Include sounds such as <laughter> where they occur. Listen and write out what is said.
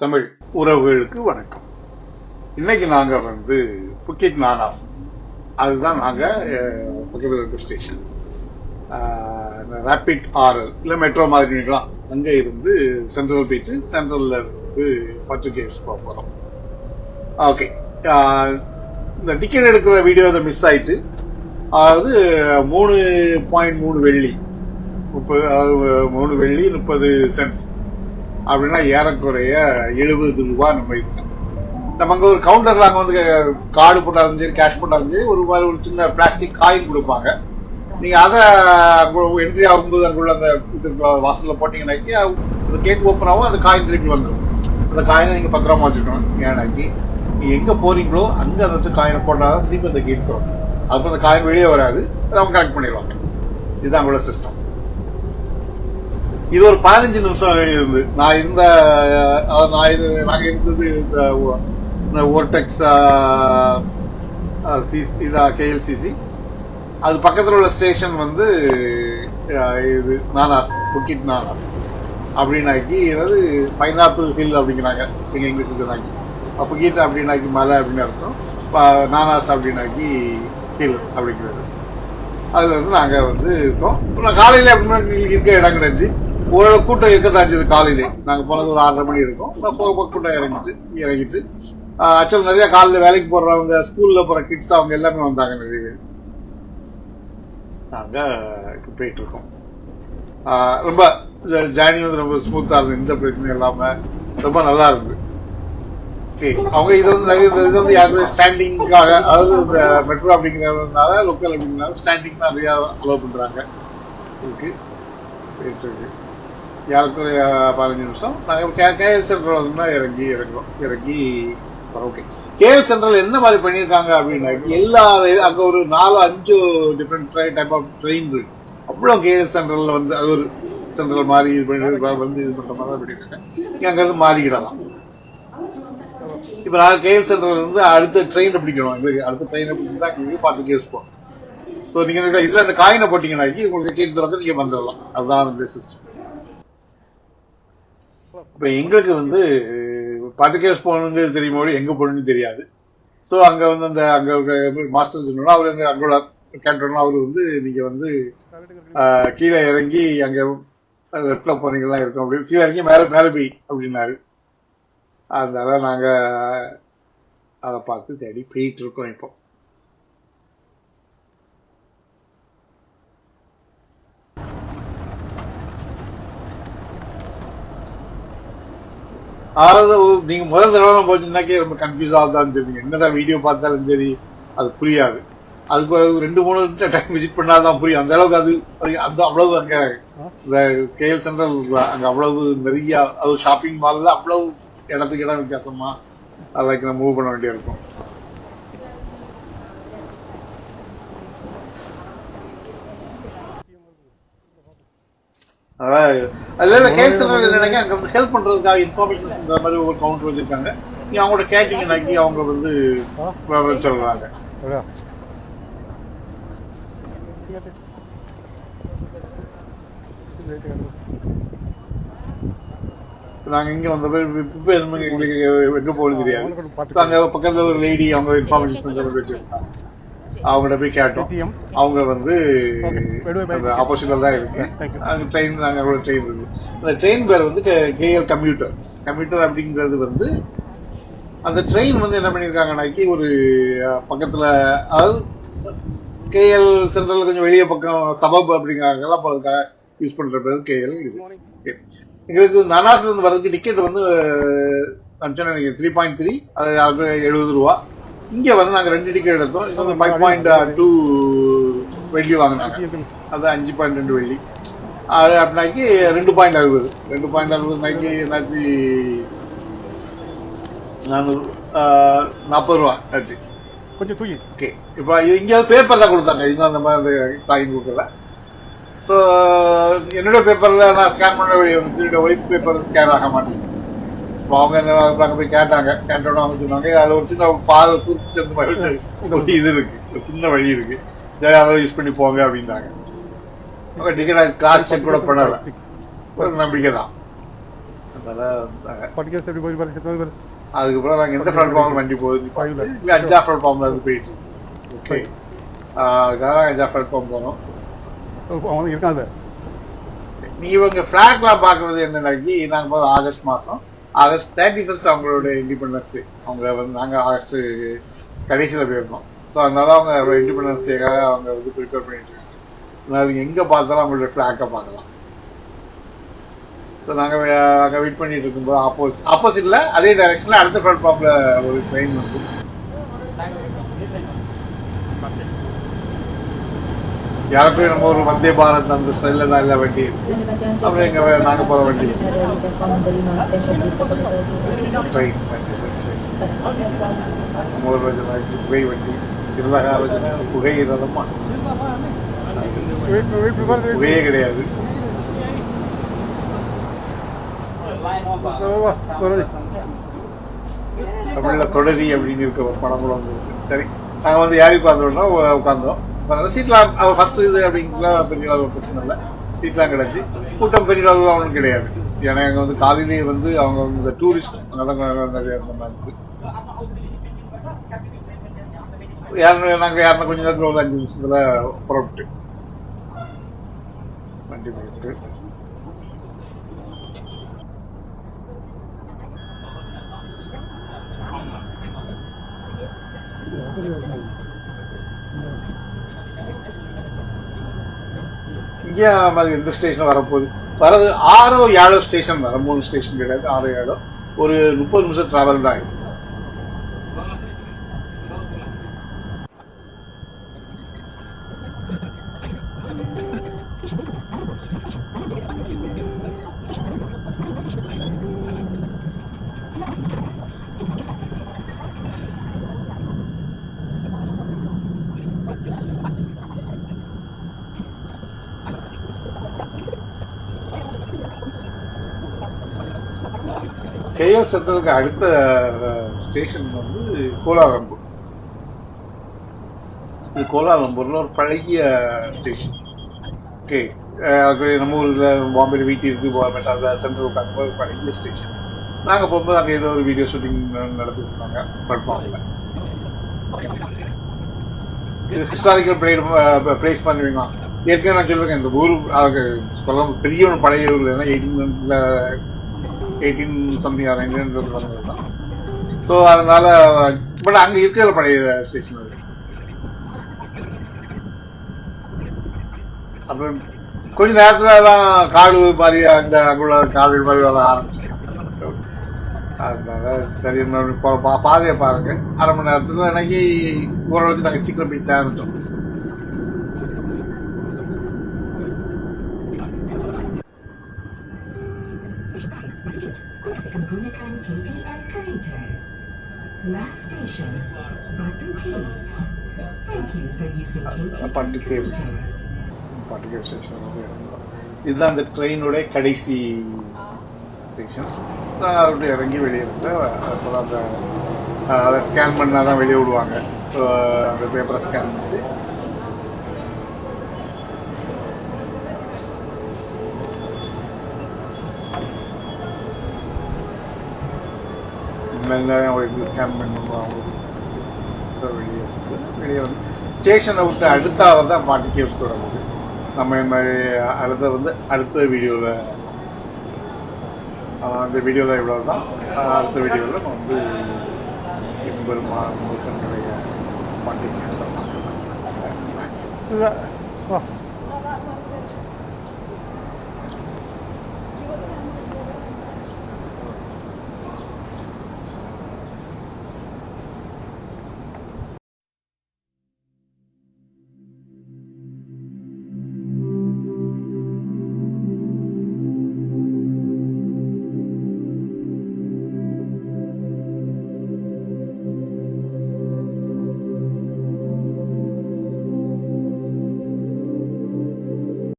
தமிழ் உறவுகளுக்கு வணக்கம். இன்னைக்கு நாங்க வந்து புக்கிட் நானாஸ் அதுதான் நாங்க பக்கத்தில் இருக்க ஸ்டேஷன் ரேபிட் ஆர்எல் இல்லை மெட்ரோ மாதிரி நினைக்கலாம். இருந்து சென்ட்ரல் போயிட்டு சென்ட்ரல்ல இருந்து பர்ச்சுகேஸ் போக போறோம். ஓகே இந்த டிக்கெட் எடுக்கிற வீடியோ அதை மிஸ் ஆயிட்டு அதாவது மூணு பாயிண்ட் மூணு வெள்ளி முப்பது அதாவது மூணு வெள்ளி முப்பது சென்ட்ஸ் அப்படின்னா ஏறக்குறைய எழுபது ரூபாய் நம்ம இது. நம்ம அங்கே ஒரு கவுண்டரில் அங்கே வந்து கார்டு போட்டாலும் சரி கேஷ் போட்டாலும் சரி ஒரு மாதிரி ஒரு சின்ன பிளாஸ்டிக் காயின் கொடுப்பாங்க. நீங்கள் அதை என்ட்ரி ஆகும்போது அங்குள்ள அந்த இது வாசலில் போட்டிங்கனாக்கி அந்த கேட் ஓப்பன் ஆகும் அந்த காயின் திருப்பி வந்துடும் அந்த காயினை நீங்கள் பத்திரமா வச்சுக்கணும். ஏன்னாக்கி நீங்கள் எங்கே போகிறீங்களோ அங்கே அந்த காயினை போட்டாதான் திருப்பி அந்த கேட் தரும் அதுக்கு அந்த காயின் வெளியே வராது அதை அவங்க கரெக்ட் பண்ணிடுவாங்க. இதுதான் அவங்களோட சிஸ்டம் இது ஒரு பதினஞ்சு நிமிஷம் இருந்து நான் இருந்த நான் இது நாங்க இருந்தது இந்த ஓர்டெக்ஸ் இதா கேஎல்சிசி அது பக்கத்துல உள்ள ஸ்டேஷன் வந்து இது நானாஸ் புக்கிட் நானாஸ் அப்படின்னாக்கி என்னது பைனாப்பிள் ஹில் அப்படிங்கிறாங்க. எங்க இங்கிலீஷ் சொன்னாக்கி புக்கிட் அப்படின்னாக்கி மலை அப்படின்னு அர்த்தம். நானாஸ் அப்படின்னாக்கி ஹில் அப்படிங்கிறது. அதில் வந்து நாங்கள் வந்து இருக்கோம். அப்புறம் காலையில் அப்படின்னா இருக்க இடம் கிடைச்சி ஓரளவு கூட்டம் இருக்க தாஞ்சது காலையிலே. நாங்க போனது ஒரு ஆறரை மணி இருக்கும். நான் போக போக கூட்டம் இறங்கிட்டு இறங்கிட்டு. ஆக்சுவல் நிறைய காலையில வேலைக்கு போடுறவங்க ஸ்கூல்ல போற கிட்ஸ் அவங்க எல்லாமே வந்தாங்க நிறைய பேர். நாங்க இப்ப போயிட்டு இருக்கோம். ஆஹ் ரொம்ப ஜேர்னி வந்து ரொம்ப ஸ்மூத்தா இருந்தது. எந்த பிரச்சனையும் இல்லாம ரொம்ப நல்லா இருந்தது. ஓகே அவங்க இது வந்து நிறைய இது வந்து யாருமே ஸ்டாண்டிங்காக அதாவது இந்த மெட்ரோ அப்படிங்கிறதுனால லோக்கல் அப்படிங்கிறனால ஸ்டாண்டிங் தான் நிறைய அலோவ் பண்றாங்க. இருக்கு போயிட்டு இருக்கு. யாருக்கும் பதினஞ்சு நிமிஷம்? நாங்கள் கே கேஎல் சென்ட்ரல் வந்தோம்னா இறங்கி இறங்குறோம் இறங்கி ஓகே கேஎல் சென்ட்ரல் என்ன மாதிரி பண்ணியிருக்காங்க அப்படின்னா எல்லா அங்கே ஒரு நாலு அஞ்சு different try type of train இருக்கு. அவ்வளோ கேஎல் சென்ட்ரலில் வந்து அது ஒரு சென்ட்ரல் மாதிரி இது பண்ணி வந்து இது பண்ணுற மாதிரி தான் பண்ணியிருக்காங்க நீங்க அங்கேருந்து மாறிக்கிடலாம். இப்போ நாங்கள் கேஎல் சென்ட்ரல் இருந்து அடுத்த ட்ரெயினை பிடிக்கணும். எங்களுக்கு அடுத்த ட்ரெயினை பிடிச்சி தான் எங்களுக்கு பார்த்து கேஸ் போகணும் ஸோ நீங்கள் இதில் அந்த காயினை போட்டிங்கன்னாக்கி உங்களுக்கு கேட்டு தொடர்ந்து நீங்கள் வந்துடலாம். அதுதான் அந்த சிஸ்டம் இப்ப எங்களுக்கு வந்து பத்து கேஸ் போகணுங்க தெரியுமோ எங்க போகணும்னு தெரியாது. ஸோ அங்க வந்து அந்த அங்க மாஸ்டர் சொன்னா அவர் வந்து அங்கோட கேட்டோம்னா அவர் வந்து நீங்க வந்து கீழே இறங்கி அங்க லெஃப்ட்ல போறீங்களா இருக்கும் அப்படின்னு கீழே இறங்கி மேல மேல போய் அப்படின்னாரு. அதனால நாங்க அதை பார்த்து தேடி போயிட்டு இருக்கோம் இப்போ. அதாவது நீங்க முதல் தடவை போச்சுன்னாக்கே ரொம்ப கன்ஃபியூஸ் ஆகுதான்னு சரி என்னதான் வீடியோ பார்த்தாலும் சரி அது புரியாது. அதுக்கு ஒரு ரெண்டு மூணு டைம் விசிட் பண்ணாதான் புரியும். அந்த அளவுக்கு அது அது அந்த அவ்வளவு அங்க இந்த கேஎல் சென்ட்ரல் அங்க அவ்வளவு நிறைய அது ஷாப்பிங் மால்ல அவ்வளவு இடத்துக்கு இடம் வித்தியாசமா லைக் நம்ம மூவ் பண்ண வேண்டியிருக்கும். அதில் கேஸ் நினைக்க நமக்கு ஹெல்ப் பண்ணுறதுக்காக இன்ஃபார்மேஷன்ஸ்ன்ற மாதிரி ஒரு கவுண்ட் வச்சுருக்காங்க. நீங்கள் அவங்களோட கேட்டிங்கனாக்கி அவங்க வந்து சொல்கிறாங்க நாங்கள் இங்கே வந்த பேர் இப்போ எங்களுக்கு எங்கே போகணும் தெரியாது. அங்கே பக்கத்தில் ஒரு லேடி அவங்க இன்ஃபார்மேஷன் வச்சுருக்காங்க. அவங்கள்ட்ட போய் கேட்டோம். அவங்க வந்து? ஆப்போசிட்ல தான் இருக்கு. அங்க ட்ரெயின் நாங்க அவ்வளோ ட்ரெயின் இருக்கு அந்த ட்ரெயின் பேர் வந்து கேஎல் கம்ப்யூட்டர் கம்ப்யூட்டர் அப்படிங்கிறது வந்து அந்த ட்ரெயின் வந்து என்ன பண்ணிருக்காங்கனாக்கி ஒரு பக்கத்துல அதாவது கேஎல் சென்ட்ரல் கொஞ்சம் வெளியே பக்கம் சபப் அப்படிங்கிறாங்கலாம் போறதுக்காக யூஸ் பண்ற பேர் கேஎல் இது. எங்களுக்கு நனாஸ்ல இருந்து வரதுக்கு டிக்கெட் வந்து நான் சொன்னேன் த்ரீ பாயிண்ட் த்ரீ அது எழுபது ரூபா இங்க வந்து நாங்க ரெண்டு டிக்கெட் எடுத்தோம். வந்து ஃபைவ் பாயிண்ட் டூ வெள்ளி வாங்கினாங்க. அது அஞ்சு பாயிண்ட் ரெண்டு வெள்ளி. அது அப்படின்னாக்கி ரெண்டு பாயிண்ட் அறுபது. ரெண்டு பாயிண்ட் அறுபதுனாக்கி என்னாச்சு? நானூறு நாற்பது ரூபா ஆச்சு. கொஞ்சம் தூக்கி. ஓகே. இப்போ இது இங்கே பேப்பர் தான் கொடுத்தாங்க. இன்னும் அந்த மாதிரி அந்த காயின் கொடுக்கல ஸோ என்னோட பேப்பர்ல நான் ஸ்கேன் பண்ண ஒயிட் பேப்பர் ஸ்கேன் ஆக மாட்டேங்குது. இப்போ அவங்க என்ன அங்க போய் கேட்டாங்க. கேட்டோட அவங்க சொன்னாங்க அதுல ஒரு சின்ன பால் குறிச்சு அந்த மாதிரி இது இருக்கு. ஒரு சின்ன வழி இருக்கு. சரி அதை யூஸ் பண்ணி போங்க அப்படின்னாங்க. அவங்க டிக்கெட் கிளாஸ் செக் கூட பண்ணல. ஒரு நம்பிக்கை தான். அதுக்கப்புறம் நாங்கள் எந்த பிளாட்ஃபார்மில் வண்டி போகுது. இல்லை அஞ்சா பிளாட்ஃபார்மில் இருந்து போயிட்டு ஓகே. அதுக்காக அஞ்சா பிளாட்ஃபார்ம் போனோம். அவன் இருக்கான் நீ இவங்க ஃபிளாக்லாம் பார்க்குறது என்னன்னாக்கி நாங்கள் போது ஆகஸ்ட் மாதம் ஆகஸ்ட் தேர்ட்டி ஃபர்ஸ்ட் அவங்களோட இண்டிபெண்டன்ஸ் டே அவங்க வந்து நாங்கள் ஆகஸ்ட் கடைசியில் போயிருந்தோம் ஸோ அதனால அவங்க இண்டிபெண்டன்ஸ் டேக்காக அவங்க வந்து ப்ரிப்பேர் பண்ணிட்டு இருக்காங்க. அதனால எங்கே பார்த்தாலும் அவங்களோட ஃப்ளாக்கை பார்க்கலாம். ஸோ நாங்கள் அங்கே வெயிட் பண்ணிட்டு இருக்கும்போது ஆப்போசிட் ஆப்போசிட்டில் அதே டைரக்ஷனில் அடுத்த பிளாட்ஃபார்மில் ஒரு ட்ரெயின் வந்து யாருக்கும் நம்ம ஒரு வந்தே பாரத் அந்த ஸ்டைலில் தான் இல்லை வண்டி அப்புறம் எங்க நாங்கள் போகிற போற வண்டி. ட்ரெயின் நம்ம ஒரு ரோஜனா புகை வண்டி திருலகா ரோஜனா புகை ரதமா வெயிட் வெயிட் ப்ரிப்பேர் புகையே கிடையாது. தமிழில் தொடரி அப்படின்னு இருக்க ஒரு படம் கூட வந்து சரி நாங்கள் வந்து யாருக்கு உட்காந்தோம்னா உட்காந்தோம் சீட்லாம் ஃபர்ஸ்ட் இது அப்படிங்கிறதுலாம் பெரிய அளவு பிரச்சனை இல்லை. சீட்லாம் கிடைச்சி கூட்டம் பெரிய அளவுலாம் ஒன்றும் கிடையாது. ஏன்னா அங்கே வந்து காலையிலேயே வந்து அவங்க வந்து இந்த டூரிஸ்ட் அங்கெல்லாம் நிறைய இருந்த யாரு யாருன்னா கொஞ்ச நேரத்தில் ஒரு அஞ்சு நிமிஷத்தில் புறப்பட்டு. வண்டி போயிட்டு. இங்கே மாதிரி எந்த ஸ்டேஷன் வரப்போகுது வரது ஆறோ ஏழோ ஸ்டேஷன் வர மூணு ஸ்டேஷன் கிடையாது ஆறோ ஏழோ ஒரு முப்பது நிமிஷம் ட்ராவல் தான் ஆகும். <laughs> கேஎஸ் சென்ட்ரலுக்கு அடுத்த ஸ்டேஷன் வந்து கோலாலம்பூர். இது கோலாலம்பூர்ல ஒரு பழகிய ஸ்டேஷன் ஓகே அது நம்ம ஊரில் பாம்பேல வீட்டு இருக்குது மெட்ராஸ்ல சென்ட்ரல் உட்காந்து ஒரு பழகிய ஸ்டேஷன் நாங்கள் போகும்போது அங்கே ஏதோ ஒரு வீடியோ ஷூட்டிங் நடத்திட்டு இருந்தாங்க பிளாட்ஃபார்ம்ல இது ஹிஸ்டாரிக்கல் பிளேஸ் பண்ணுவீங்களா? ஏற்கனவே நான் சொல்லுவேன் இந்த ஊர் அதுக்கு சொல்ல பெரிய ஒரு பழைய ஊர் ஏன்னா eighteen eighteen something or nineteen வந்தது தான். ஸோ அதனால பட் அங்க இருக்கிற பழைய ஸ்டேஷன் அது. அப்புறம் கொஞ்ச நேரத்தில் எல்லாம் காடு மாதிரி அந்த அங்குள்ள காடு மாதிரி வர ஆரம்பிச்சு அதனால சரி பா- பாதையை பாருங்க. அரை மணி நேரத்தில் எனக்கு ஓரளவுக்கு நாங்கள் சீக்கிரம் போய் சேர்ந்துட்டோம் Last station, Batu Caves. Thank you for using KTM Batu Caves. Kereta. Particular station இதுதான் அந்த ட்ரெயினோட கடைசி ஸ்டேஷன் அப்படி இறங்கி வெளியே வந்து அப்போ அந்த அதை ஸ்கேன் பண்ணால் தான் வெளியே விடுவாங்க ஸோ அந்த பேப்பரை ஸ்கேன் பண்ணி மெல்ல அவங்களுக்கு ஸ்கேன் பண்ணணும் அவங்களுக்கு வெளியே வந்து வெளியே வந்து ஸ்டேஷனை விட்டு அடுத்தாவது தான் பாட்டி கேஸ் தொடங்குது நம்ம மாதிரி அடுத்த வந்து அடுத்த வீடியோவில் அந்த வீடியோவில் இவ்வளோ தான் அடுத்த வீடியோவில் வந்து எம்பெருமா முருகனுடைய பாட்டி கேவ்ஸ் இல்லை